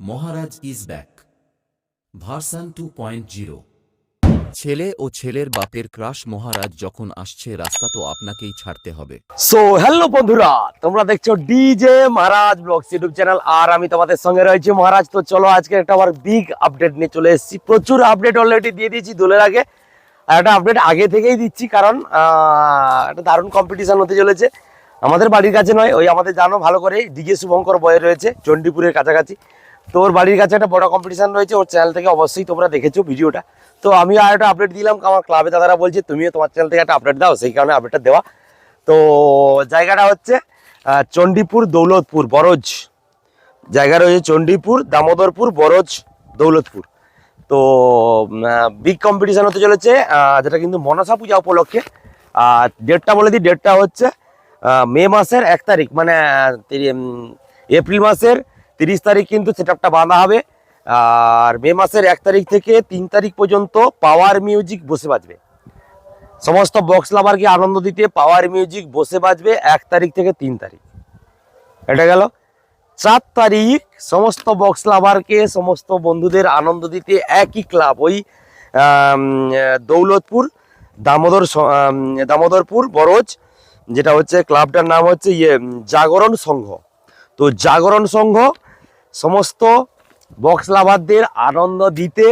Maharaj is back. Version two point zero. ছেলে ও ছেলের বাপের ক্রাশ মহারাজ যখন আসছে রাস্তা তো আপনাকেই ছাড়তে হবে। সো হ্যালো বন্ধুরা তোমরা দেখছ DJ Maharaj vlogs YouTube channel আর আমি তোমাদের সঙ্গে রয়েছি মহারাজ। তো চলো আজকে একটা আবার বিগ আপডেট নিয়ে চলে এসেছি। প্রচুর আপডেট অলরেডি দিয়ে দিয়েছি দোলের আগে। আর একটা আপডেট আগে থেকেই দিচ্ছি কারণ আহ, একটা দারুণ কম্পিটিশন হতে চলেছে। আমাদের বাড়ির কাছে নয় ওই আমাদের জানো ভালো করে ডিজে শুভঙ্কর বয়ে রয়েছে চণ্ডীপুরের কাছাকাছি। তো ওর বাড়ির কাছে একটা বড় কম্পিটিশন রয়েছে, ওর চ্যানেল থেকে অবশ্যই তোমরা দেখেছ ভিডিওটা। তো আমি আর একটা আপডেট দিলাম আমার ক্লাবে দাদারা বলছে, তুমিও তোমার চ্যানেল থেকে একটা আপডেট দাও, সেই কারণে আপডেটটা দেওয়া। তো জায়গাটা হচ্ছে চণ্ডীপুর দৌলতপুর, বরজ। জায়গা রয়েছে চণ্ডীপুর, দামোদরপুর, বরজ, দৌলতপুর। তো বিগ কম্পিটিশন হতে চলেছে যেটা কিন্তু মনসা পূজা উপলক্ষে। আর ডেটটা বলে দিই ডেটটা হচ্ছে মে মাসের এক তারিখ মানে এপ্রিল মাসের তিরিশ তারিখ কিন্তু সেট বাঁধা হবে। আর মে মাসের এক তারিখ থেকে তিন তারিখ পর্যন্ত পাওয়ার মিউজিক বসে বাজবে। সমস্ত বক্স লাভারকে আনন্দ দিতে পাওয়ার মিউজিক বসে বাজবে এক তারিখ থেকে তিন তারিখ। এটা গেল। চার তারিখ সমস্ত বক্স লাভারকে, সমস্ত বন্ধুদের আনন্দ দিতে একই ক্লাব। ওই দৌলতপুর, দামোদর দামোদরপুর, বরজ, যেটা হচ্ছে ক্লাবটার নাম হচ্ছে ইয়ে জাগরণ সংঘ। তো জাগরণ সংঘ সমস্ত বক্স লাভারদের আনন্দ দিতে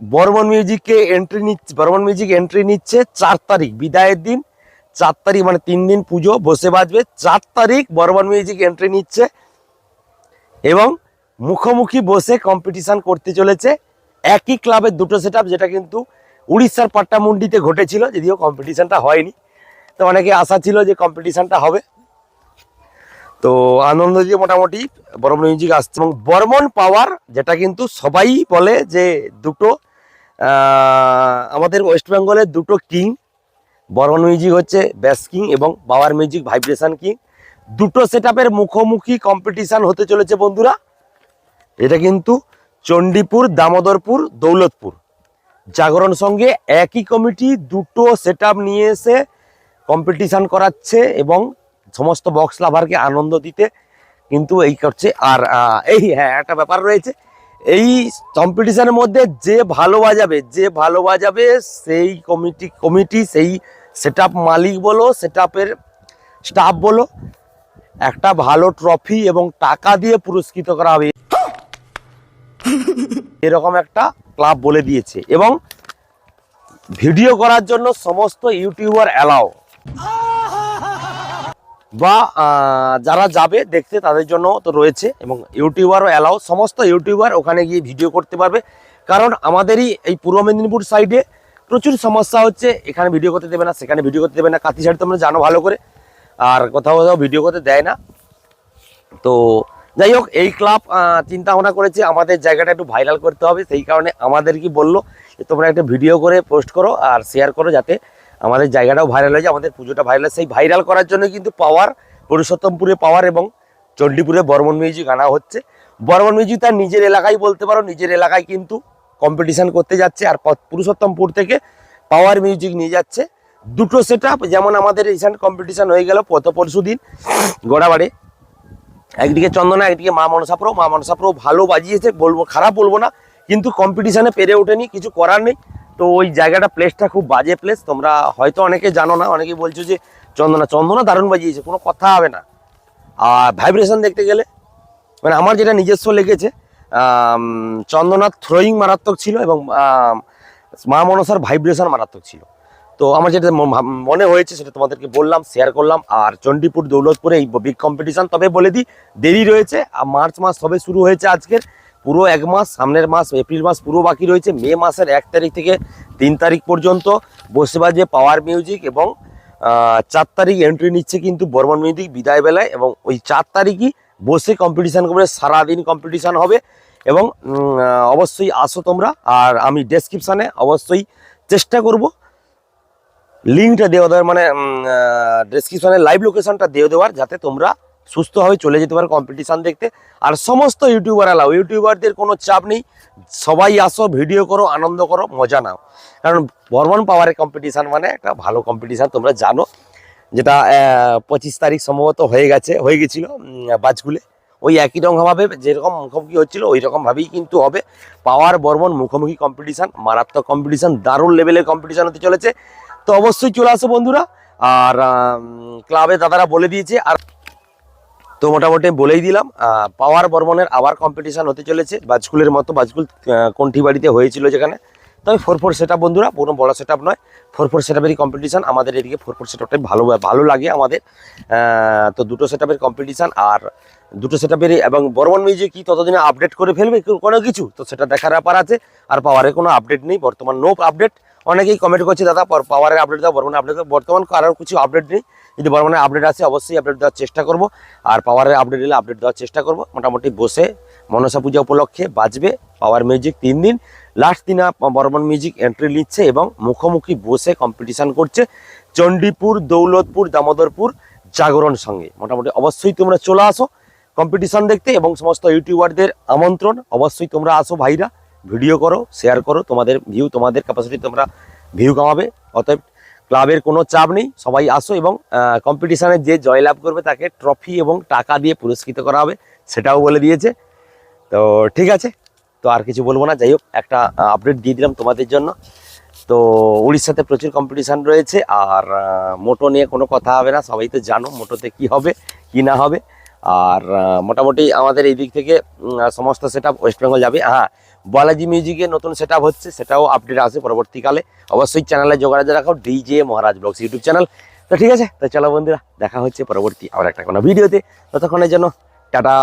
বর্মন মিউজিককে এন্ট্রি নিচ্ছে বর্মন মিউজিক এন্ট্রি নিচ্ছে চার তারিখ, বিদায়ের দিন, চার তারিখ মানে তিন দিন পুজো, বসে বাজবে, চার তারিখ বর্মন মিউজিক এন্ট্রি নিচ্ছে এবং মুখোমুখি বসে কম্পিটিশান করতে চলেছে। একই ক্লাবের দুটো সেট যেটা কিন্তু উড়িষ্যার পাট্টামুন্ডিতে ঘটেছিল, যদিও কম্পিটিশানটা হয়নি। তো অনেকে আশা ছিল যে কম্পিটিশানটা হবে। তো আনন্দ দিয়ে মোটামুটি বর্মন মিউজিক আসছে এবং বর্মন পাওয়ার, যেটা কিন্তু সবাই বলে যে দুটো আমাদের ওয়েস্ট বেঙ্গলের দুটো কিং, বর্মন মিউজিক হচ্ছে ব্যাস কিং এবং পাওয়ার মিউজিক ভাইব্রেশন কিং। দুটো সেট মুখোমুখি কম্পিটিশান হতে চলেছে বন্ধুরা। এটা কিন্তু চণ্ডীপুর, দামোদরপুর, দৌলতপুর। জাগরণ সঙ্গে একই কমিটি দুটো সেট নিয়ে এসে কম্পিটিশান করাচ্ছে এবং সমস্ত বক্স লাভারকে আনন্দ দিতে কিন্তু এই করছে। আর এই হ্যাঁ একটা ব্যাপার রয়েছে। এই কম্পিটিশনের মধ্যে যে ভালো বাজাবে, যে ভালো বাজাবে, সেই কমিটি কমিটি সেই সেট মালিক বলো সেট স্টাফ বলো, একটা ভালো ট্রফি এবং টাকা দিয়ে পুরস্কৃত করা হবে। এরকম একটা ক্লাব বলে দিয়েছে এবং ভিডিও করার জন্য সমস্ত ইউটিউবার অ্যালাও বা যারা যাবে দেখতে তাদের জন্য তো রয়েছে এবং ইউটিউবারও অ্যালাও সমস্ত ইউটিউবার ওখানে গিয়ে ভিডিও করতে পারবে। কারণ আমাদেরই এই পূর্ব মেদিনীপুর সাইডে প্রচুর সমস্যা হচ্ছে। এখানে ভিডিও করতে দেবে না, সেখানে ভিডিও করতে দেবে না। কাতি সাইড তোমরা জানো ভালো করে। আর কোথাও কোথাও ভিডিও করতে দেয় না। তো যাই হোক, এই ক্লাব চিন্তা ভাবনা করেছে আমাদের জায়গাটা একটু ভাইরাল করতে হবে। সেই কারণে আমাদের কি বলল তোমরা একটা ভিডিও করে পোস্ট করো আর শেয়ার করো যাতে আমাদের জায়গাটাও ভাইরাল হয়ে যায় আমাদের পুজোটা ভাইরাল সেই ভাইরাল করার জন্য কিন্তু পাওয়ার, পুরুষোত্তমপুরে পাওয়ার এবং চণ্ডীপুরে বর্মন মিউজিক আনা হচ্ছে। বর্মন মিউজিক তার নিজের এলাকায় বলতে পারো, নিজের এলাকায় কিন্তু কম্পিটিশন করতে যাচ্ছে আর পুরুষোত্তমপুর থেকে পাওয়ার মিউজিক নিয়ে যাচ্ছে। দুটো সেট যেমন আমাদের রিসেন্ট কম্পিটিশন হয়ে গেল গত পরশু দিন গোড়াবাড়ে। একদিকে চন্দনা, একদিকে মা মনসাপ্রো মা মনসাপ্রো ভালো বাজিয়েছে, বলব খারাপ বলব না, কিন্তু কম্পিটিশানে পেরে ওঠেনি, কিছু করার নেই। তো ওই জায়গাটা প্লেসটা খুব বাজে প্লেস তোমরা হয়তো অনেকে জানো না অনেকে বলছো যে চন্দনা চন্দনা দারুণ বাজিয়েছে কোনো কথা হবে না। আর ভাইব্রেশন দেখতে গেলে মানে আমার যেটা নিজস্ব লেগেছে আম, চন্দনার থ্রোয়িং মারাত্মক ছিল এবং মা মনসার ভাইব্রেশন মারাত্মক ছিল। তো আমার যেটা মনে হয়েছে সেটা তোমাদেরকে বললাম শেয়ার করলাম আর চণ্ডীপুর দৌলতপুরে এই বিগ কম্পিটিশান তবে বলে দিই দেরি রয়েছে। আর মার্চ মাস সবে শুরু হয়েছে আজকের। পুরো এক মাস, সামনের মাস, এপ্রিল মাস পুরো বাকি রয়েছে। মে মাসের এক তারিখ থেকে তিন তারিখ পর্যন্ত বসে বাজে পাওয়ার মিউজিক এবং চার তারিখ এন্ট্রি নিচ্ছে কিন্তু বর্মন মিউজিক বিদায় বেলায় এবং ওই চার তারিখই বসে কম্পিটিশান করবে, সারাদিন কম্পিটিশান হবে এবং অবশ্যই আসো তোমরা আর আমি ডেসক্রিপশানে অবশ্যই চেষ্টা করব। লিঙ্কটা দেওয়া দেওয়ার মানে ডেসক্রিপশানে লাইভ লোকেশনটা দিয়ে দেওয়ার যাতে তোমরা সুস্থভাবে চলে যেতে পারো কম্পিটিশান দেখতে। আর সমস্ত ইউটিউবার এলাও ইউটিউবারদের কোনো চাপ নেই। সবাই আসো ভিডিও করো, আনন্দ করো, মজা নাও। কারণ বর্মন পাওয়ারের কম্পিটিশান মানে একটা ভালো কম্পিটিশান তোমরা জানো। যেটা পঁচিশ তারিখ সম্ভবত হয়ে গেছে, হয়ে গেছিল বাজকুলে ওই একই রকমভাবে যেরকম মুখোমুখি হচ্ছিল ওই রকমভাবেই কিন্তু হবে। পাওয়ার, বর্মন মুখোমুখি কম্পিটিশান মারাত্মক কম্পিটিশান দারুণ লেভেলের কম্পিটিশান হতে চলেছে। তো অবশ্যই চলে আসো বন্ধুরা। আর ক্লাবে দাদারা বলে দিয়েছে, আর তো মোটামুটি বলেই দিলাম পাওয়ার বর্মনের আবার কম্পিটিশান হতে চলেছে বাজকুলের মতো বাজকুল কোনটি বাড়িতে হয়েছিল যেখানে। তবে ফোর ফোর সেট বন্ধুরা কোনো বড় সেট নয়। ফোর ফোর সেট কম্পিটিশান আমাদের এদিকে ফোর ফোর সেট ভালো ভালো লাগে আমাদের। তো দুটো সেট কম্পিটিশান আর দুটো সেট এবং বর্মন মিউজিক কি ততদিনে আপডেট করে ফেলবে? কোনো কিছু? তো সেটা দেখার ব্যাপার আছে, আর পাওয়ারের কোনো আপডেট নেই, বর্তমান নো আপডেট অনেকেই কমেন্ট করছে, দাদা পাওয়ারের আপডেট দাও বর্মনের আপডেট বর্তমান কারোর কিছু আপডেট নেই। যদি বর্মনের আপডেট আছে অবশ্যই আপডেট দেওয়ার চেষ্টা করব। আর পাওয়ারের আপডেট এলে আপডেট দেওয়ার চেষ্টা করব। মোটামুটি বসে মনসা পূজা উপলক্ষে বাজবে পাওয়ার মিউজিক তিন দিন। লাস্ট দিন বর্মন মিউজিক এন্ট্রি নিচ্ছে এবং মুখোমুখি বসে কম্পিটিশান করছে চণ্ডীপুর, দৌলতপুর, দামোদরপুর, জাগরণ সঙ্গে। মোটামুটি অবশ্যই তোমরা চলে আসো কম্পিটিশান দেখতে এবং সমস্ত ইউটিউবারদের আমন্ত্রণ। অবশ্যই তোমরা আসো ভাইরা ভিডিও করো শেয়ার করো, তোমাদের ভিউ তোমাদের ক্যাপাসিটি তোমরা ভিউ কামাবে। অতএব ক্লাবের কোনো চাপ নেই, সবাই আসো এবং কম্পিটিশনে যে জয়লাভ করবে তাকে ট্রফি এবং টাকা দিয়ে পুরস্কৃত করা হবে, সেটাও বলে দিয়েছে। তো ঠিক আছে। তো আর কিছু বলব না। যাই হোক, একটা আপডেট দিয়ে দিলাম তোমাদের জন্য। তো উড়িষ্যাতে প্রচুর কম্পিটিশান রয়েছে আর মোটো নিয়ে কোনো কথা হবে না। সবাই তো জানো মোটোতে কি হবে, কি না হবে। আর মোটামুটি আমাদের এই দিক থেকে সমস্ত সেট আপ ওয়েস্ট বেঙ্গল যাবে। হ্যাঁ বালাজি মিউজিকে নতুন সেট হচ্ছে, সেটাও আপডেট আসে পরবর্তীকালে। অবশ্যই চ্যানেলে যোগাযোগ রাখো DJ Maharaj vlogs YouTube channel তো ঠিক আছে, তো চলো বন্ধুরা, দেখা হচ্ছে পরবর্তী আবার একটা কোনো ভিডিওতে ততক্ষণের জন্য, টাটা!